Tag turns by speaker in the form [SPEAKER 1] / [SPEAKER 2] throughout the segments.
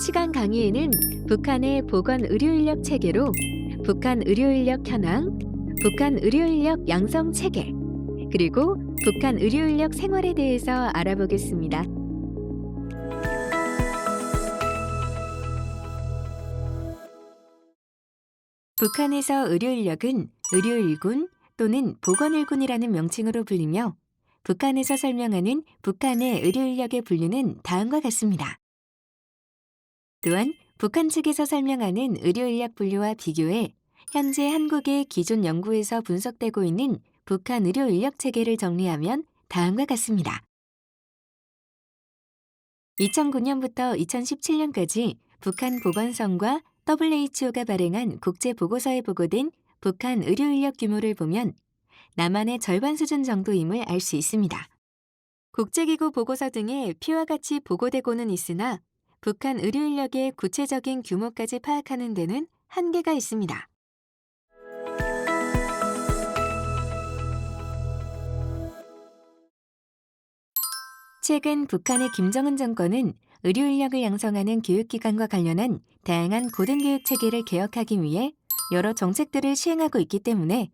[SPEAKER 1] 1시간 강의에는 북한의 보건 의료 인력 체계로 북한 의료 인력 현황, 북한 의료 인력 양성 체계, 그리고 북한 의료 인력 생활에 대해서 알아보겠습니다. 북한에서 의료 인력은 의료 일군 또는 보건 일군이라는 명칭으로 불리며 북한에서 설명하는 북한의 의료 인력의 분류는 다음과 같습니다. 또한 북한 측에서 설명하는 의료 인력 분류와 비교해 현재 한국의 기존 연구에서 분석되고 있는 북한 의료 인력 체계를 정리하면 다음과 같습니다. 2009년부터 2017년까지 북한 보건성과 WHO가 발행한 국제 보고서에 보고된 북한 의료 인력 규모를 보면 남한의 절반 수준 정도임을 알 수 있습니다. 국제기구 보고서 등에 피와 같이 보고되고는 있으나 북한 의료 인력의 구체적인 규모까지 파악하는 데는 한계가 있습니다. 최근 북한의 김정은 정권은 의료 인력을 양성하는 교육기관과 관련한 다양한 고등교육 체계를 개혁하기 위해 여러 정책들을 시행하고 있기 때문에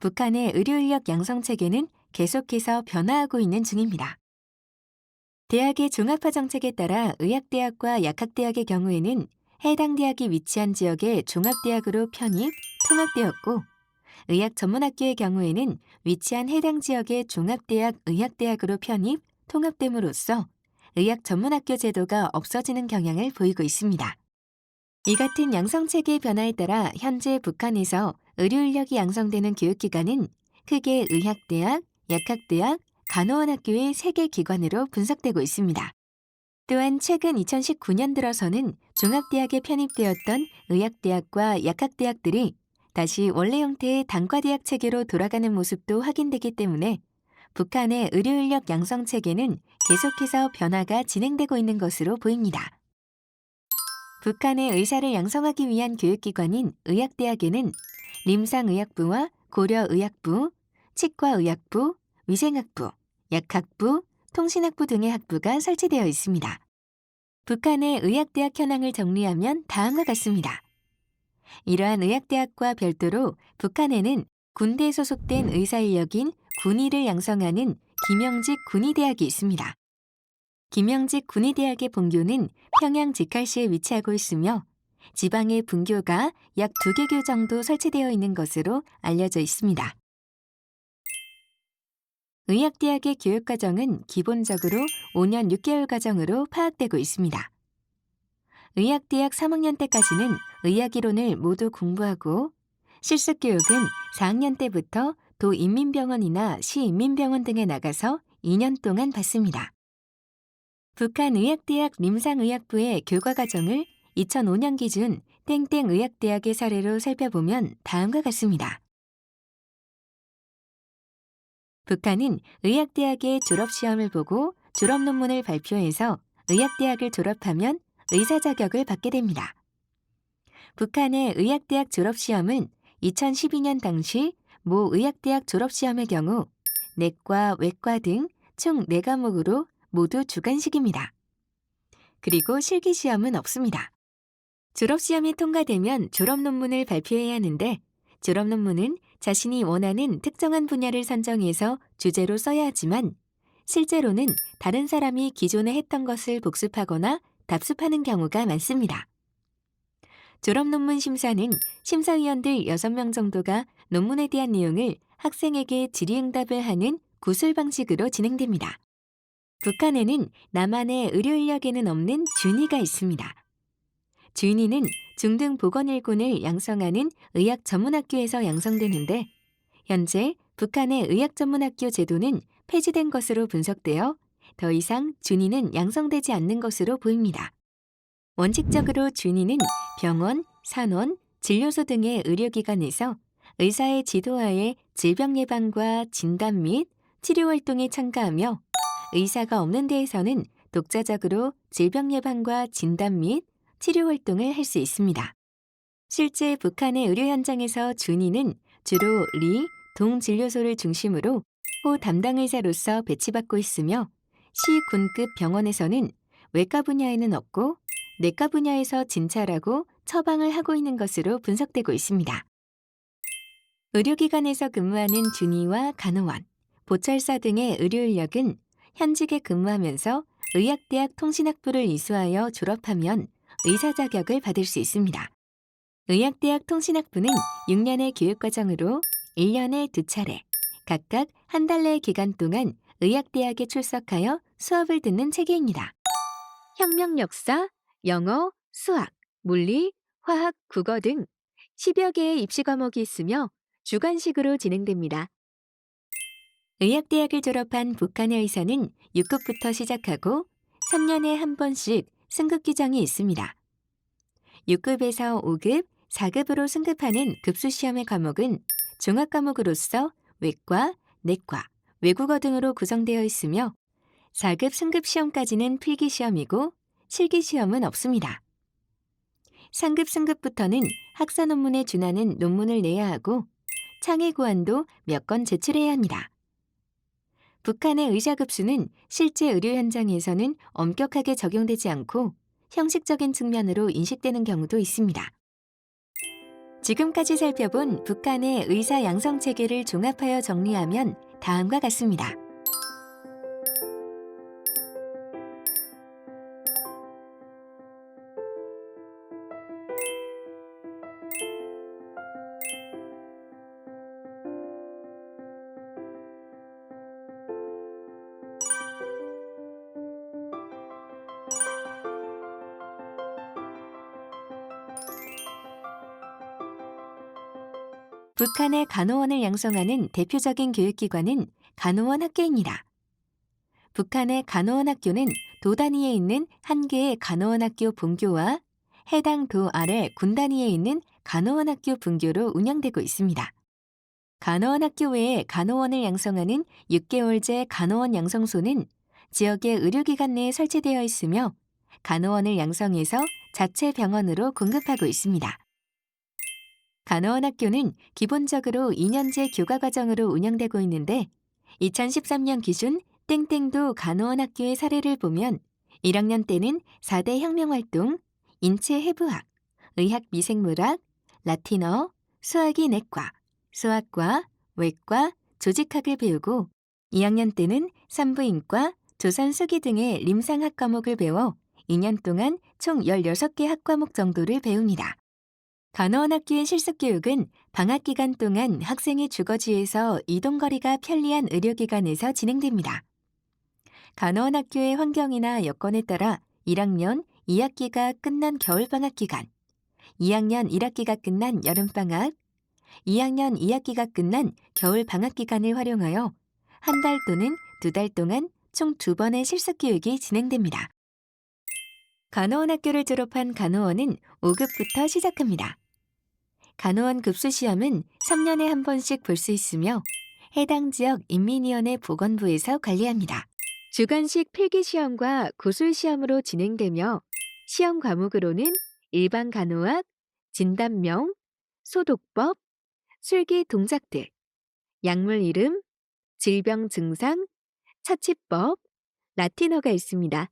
[SPEAKER 1] 북한의 의료 인력 양성 체계는 계속해서 변화하고 있는 중입니다. 대학의 종합화 정책에 따라 의학대학과 약학대학의 경우에는 해당 대학이 위치한 지역의 종합대학으로 편입, 통합되었고 의학 전문학교의 경우에는 위치한 해당 지역의 종합대학 의학대학으로 편입, 통합됨으로써 의학 전문학교 제도가 없어지는 경향을 보이고 있습니다. 이 같은 양성체계의 변화에 따라 현재 북한에서 의료 인력이 양성되는 교육기관은 크게 의학대학, 약학대학, 간호원학교의 세개 기관으로 분석되고 있습니다. 또한 최근 2019년 들어서는 종합대학에 편입되었던 의학대학과 약학대학들이 다시 원래 형태의 단과대학 체계로 돌아가는 모습도 확인되기 때문에 북한의 의료 인력 양성 체계는 계속해서 변화가 진행되고 있는 것으로 보입니다. 북한의 의사를 양성하기 위한 교육기관인 의학대학에는 림상의학부와 고려의학부, 치과의학부, 위생학부, 약학부, 통신학부 등의 학부가 설치되어 있습니다. 북한의 의학대학 현황을 정리하면 다음과 같습니다. 이러한 의학대학과 별도로 북한에는 군대에 소속된 의사 인력인 군의를 양성하는 김영직 군의대학이 있습니다. 김영직 군의대학의 본교는 평양 직할시에 위치하고 있으며 지방의 분교가 약 두 개 교 정도 설치되어 있는 것으로 알려져 있습니다. 의학대학의 교육과정은 기본적으로 5년 6개월 과정으로 파악되고 있습니다. 의학대학 3학년 때까지는 의학이론을 모두 공부하고 실습교육은 4학년 때부터 도인민병원이나 시인민병원 등에 나가서 2년 동안 받습니다. 북한 의학대학 림상의학부의 교과과정을 2005년 기준 땡땡 의학대학의 사례로 살펴보면 다음과 같습니다. 북한은 의학대학의 졸업시험을 보고 졸업 논문을 발표해서 의학대학을 졸업하면 의사 자격을 받게 됩니다. 북한의 의학대학 졸업시험은 2012년 당시 모 의학대학 졸업시험의 경우 내과, 외과 등 총 4과목으로 모두 주관식입니다. 그리고 실기시험은 없습니다. 졸업시험이 통과되면 졸업 논문을 발표해야 하는데 졸업 논문은 자신이 원하는 특정한 분야를 선정해서 주제로 써야 하지만 실제로는 다른 사람이 기존에 했던 것을 복습하거나 답습하는 경우가 많습니다. 졸업 논문 심사는 심사위원들 6명 정도가 논문에 대한 내용을 학생에게 질의응답을 하는 구술 방식으로 진행됩니다. 북한에는 남한의 의료 인력에는 없는 준위가 있습니다. 준위는 중등 보건 일군을 양성하는 의학 전문학교에서 양성되는데 현재 북한의 의학 전문학교 제도는 폐지된 것으로 분석되어 더 이상 준위는 양성되지 않는 것으로 보입니다. 원칙적으로 준위는 병원, 산원, 진료소 등의 의료기관에서 의사의 지도하에 질병 예방과 진단 및 치료 활동에 참가하며 의사가 없는 데에서는 독자적으로 질병 예방과 진단 및 치료 활동을 할 수 있습니다. 실제 북한의 의료 현장에서 준위는 주로 리, 동 진료소를 중심으로 호 담당 의사로서 배치받고 있으며 시 군급 병원에서는 외과 분야에는 없고 내과 분야에서 진찰하고 처방을 하고 있는 것으로 분석되고 있습니다. 의료기관에서 근무하는 준의와 간호원, 보철사 등의 의료 인력은 현직에 근무하면서 의학대학 통신학부를 이수하여 졸업하면 의사 자격을 받을 수 있습니다. 의학대학 통신학부는 6년의 교육과정으로 1년에 두 차례, 각각 한달내 기간 동안 의학대학에 출석하여 수업을 듣는 체계입니다. 혁명 역사, 영어, 수학, 물리, 화학, 국어 등 10여 개의 입시 과목이 있으며 주관식으로 진행됩니다. 의학대학을 졸업한 북한의 의사는 6급부터 시작하고 3년에 한 번씩 승급 규정이 있습니다. 6급에서 5급, 4급으로 승급하는 급수 시험의 과목은 종합 과목으로서 외과, 내과, 외국어 등으로 구성되어 있으며 4급 승급 시험까지는 필기 시험이고 실기 시험은 없습니다. 상급 승급부터는 학사 논문에 준하는 논문을 내야 하고 창의 고안도 몇 건 제출해야 합니다. 북한의 의사 급수는 실제 의료 현장에서는 엄격하게 적용되지 않고 형식적인 측면으로 인식되는 경우도 있습니다. 지금까지 살펴본 북한의 의사 양성 체계를 종합하여 정리하면 다음과 같습니다. 북한의 간호원을 양성하는 대표적인 교육기관은 간호원 학교입니다. 북한의 간호원 학교는 도 단위에 있는 한 개의 간호원 학교 분교와 해당 도 아래 군 단위에 있는 간호원 학교 분교로 운영되고 있습니다. 간호원 학교 외에 간호원을 양성하는 6개월제 간호원 양성소는 지역의 의료기관 내에 설치되어 있으며 간호원을 양성해서 자체 병원으로 공급하고 있습니다. 간호원 학교는 기본적으로 2년제 교과 과정으로 운영되고 있는데 2013년 기준 땡땡도 간호원 학교의 사례를 보면 1학년 때는 4대 혁명활동, 인체 해부학, 의학 미생물학, 라틴어, 수학이 내과, 수학과, 외과, 조직학을 배우고 2학년 때는 산부인과, 조산수기 등의 림상학 과목을 배워 2년 동안 총 16개 학과목 정도를 배웁니다. 간호원 학교의 실습 교육은 방학 기간 동안 학생의 주거지에서 이동거리가 편리한 의료기관에서 진행됩니다. 간호원 학교의 환경이나 여건에 따라 1학년 2학기가 끝난 겨울방학 기간, 2학년 1학기가 끝난 여름방학, 2학년 2학기가 끝난 겨울방학 기간을 활용하여 한 달 또는 두 달 동안 총 두 번의 실습 교육이 진행됩니다. 간호원 학교를 졸업한 간호원은 5급부터 시작합니다. 간호원 급수 시험은 3년에 한 번씩 볼 수 있으며 해당 지역 인민위원회 보건부에서 관리합니다. 주관식 필기 시험과 고술 시험으로 진행되며 시험 과목으로는 일반 간호학, 진단명, 소독법, 술기 동작들, 약물 이름, 질병 증상, 차치법, 라틴어가 있습니다.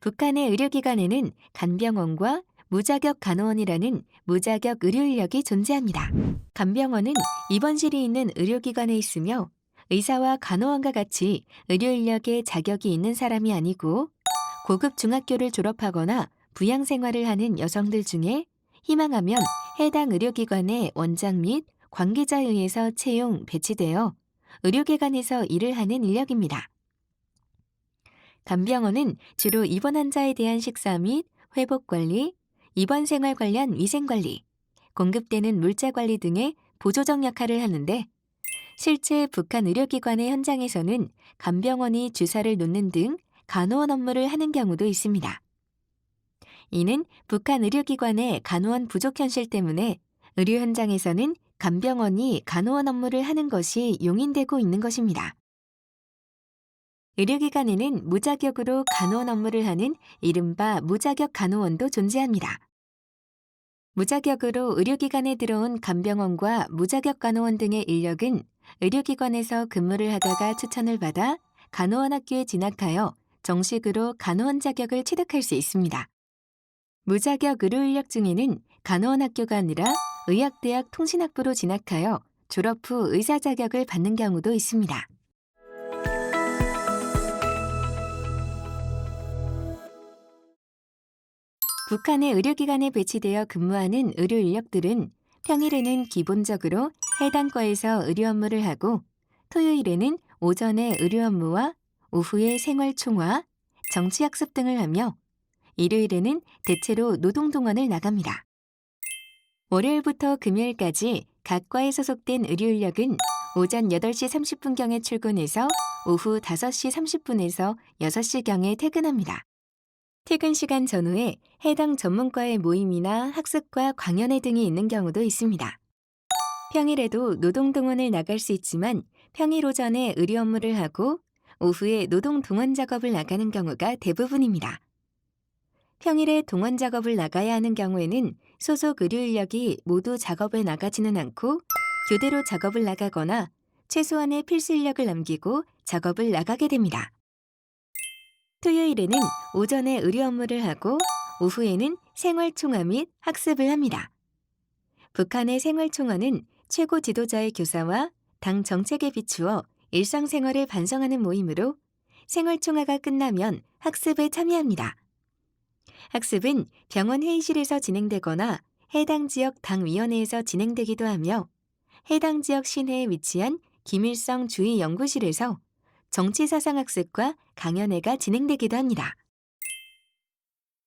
[SPEAKER 1] 북한의 의료기관에는 간병원과 무자격 간호원이라는 무자격 의료 인력이 존재합니다. 간병원은 입원실이 있는 의료기관에 있으며 의사와 간호원과 같이 의료 인력에 자격이 있는 사람이 아니고 고급 중학교를 졸업하거나 부양 생활을 하는 여성들 중에 희망하면 해당 의료기관의 원장 및 관계자에 의해서 채용, 배치되어 의료기관에서 일을 하는 인력입니다. 간병원은 주로 입원 환자에 대한 식사 및 회복 관리, 입원 생활 관련 위생 관리, 공급되는 물자 관리 등의 보조적 역할을 하는데 실제 북한 의료기관의 현장에서는 간병원이 주사를 놓는 등 간호원 업무를 하는 경우도 있습니다. 이는 북한 의료기관의 간호원 부족 현실 때문에 의료 현장에서는 간병원이 간호원 업무를 하는 것이 용인되고 있는 것입니다. 의료기관에는 무자격으로 간호원 업무를 하는 이른바 무자격 간호원도 존재합니다. 무자격으로 의료기관에 들어온 간병원과 무자격 간호원 등의 인력은 의료기관에서 근무를 하다가 추천을 받아 간호원 학교에 진학하여 정식으로 간호원 자격을 취득할 수 있습니다. 무자격 의료 인력 중에는 간호원 학교가 아니라 의학대학 통신학부로 진학하여 졸업 후 의사 자격을 받는 경우도 있습니다. 북한의 의료기관에 배치되어 근무하는 의료 인력들은 평일에는 기본적으로 해당 과에서 의료 업무를 하고 토요일에는 오전에 의료 업무와 오후에 생활 총화, 정치 학습 등을 하며 일요일에는 대체로 노동 동원을 나갑니다. 월요일부터 금요일까지 각 과에 소속된 의료 인력은 오전 8시 30분경에 출근해서 오후 5시 30분에서 6시경에 퇴근합니다. 퇴근 시간 전후에 해당 전문과의 모임이나 학습과 강연회 등이 있는 경우도 있습니다. 평일에도 노동 동원을 나갈 수 있지만 평일 오전에 의료 업무를 하고 오후에 노동 동원 작업을 나가는 경우가 대부분입니다. 평일에 동원 작업을 나가야 하는 경우에는 소속 의료 인력이 모두 작업에 나가지는 않고 교대로 작업을 나가거나 최소한의 필수 인력을 남기고 작업을 나가게 됩니다. 토요일에는 오전에 의료 업무를 하고 오후에는 생활총화 및 학습을 합니다. 북한의 생활총화는 최고 지도자의 교사와 당 정책에 비추어 일상생활을 반성하는 모임으로 생활총화가 끝나면 학습에 참여합니다. 학습은 병원 회의실에서 진행되거나 해당 지역 당위원회에서 진행되기도 하며 해당 지역 시내에 위치한 김일성 주의 연구실에서 정치사상학습과 강연회가 진행되기도 합니다.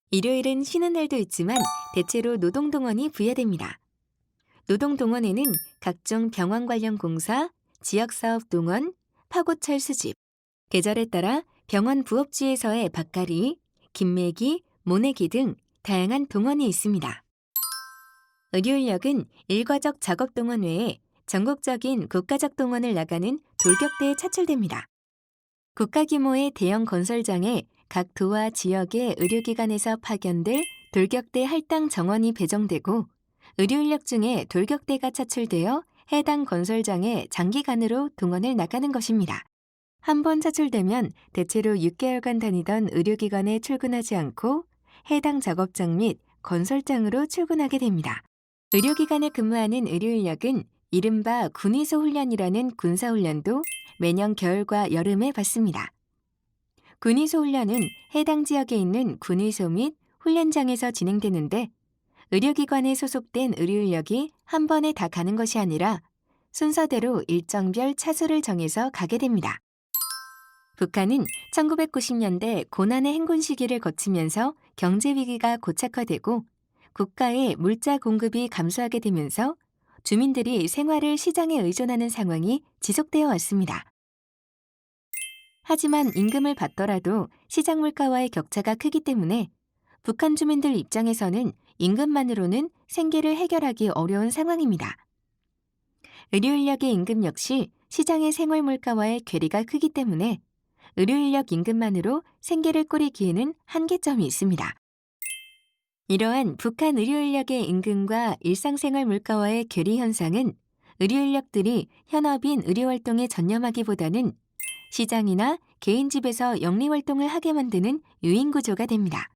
[SPEAKER 1] 일요일은 쉬는 날도 있지만 대체로 노동동원이 부여됩니다. 노동동원에는 각종 병원 관련 공사, 지역사업 동원, 파고철 수집, 계절에 따라 병원 부업지에서의 밭갈이, 김매기, 모내기 등 다양한 동원이 있습니다. 의료인력은 일과적 작업 동원 외에 전국적인 국가적 동원을 나가는 돌격대에 차출됩니다. 국가 규모의 대형 건설장에 각 도와 지역의 의료기관에서 파견될 돌격대 할당 정원이 배정되고 의료인력 중에 돌격대가 차출되어 해당 건설장에 장기간으로 동원을 나가는 것입니다. 한 번 차출되면 대체로 6개월간 다니던 의료기관에 출근하지 않고 해당 작업장 및 건설장으로 출근하게 됩니다. 의료기관에 근무하는 의료인력은 이른바 군의소 훈련이라는 군사훈련도 매년 겨울과 여름에 받습니다. 군의소 훈련은 해당 지역에 있는 군의소 및 훈련장에서 진행되는데 의료기관에 소속된 의료인력이 한 번에 다 가는 것이 아니라 순서대로 일정별 차수를 정해서 가게 됩니다. 북한은 1990년대 고난의 행군 시기를 거치면서 경제 위기가 고착화되고 국가의 물자 공급이 감소하게 되면서 주민들이 생활을 시장에 의존하는 상황이 지속되어 왔습니다. 하지만 임금을 받더라도 시장 물가와의 격차가 크기 때문에 북한 주민들 입장에서는 임금만으로는 생계를 해결하기 어려운 상황입니다. 의료 인력의 임금 역시 시장의 생활 물가와의 괴리가 크기 때문에 의료 인력 임금만으로 생계를 꾸리기에는 한계점이 있습니다. 이러한 북한 의료인력의 임금과 일상생활 물가와의 괴리 현상은 의료인력들이 현업인 의료활동에 전념하기보다는 시장이나 개인 집에서 영리활동을 하게 만드는 유인구조가 됩니다.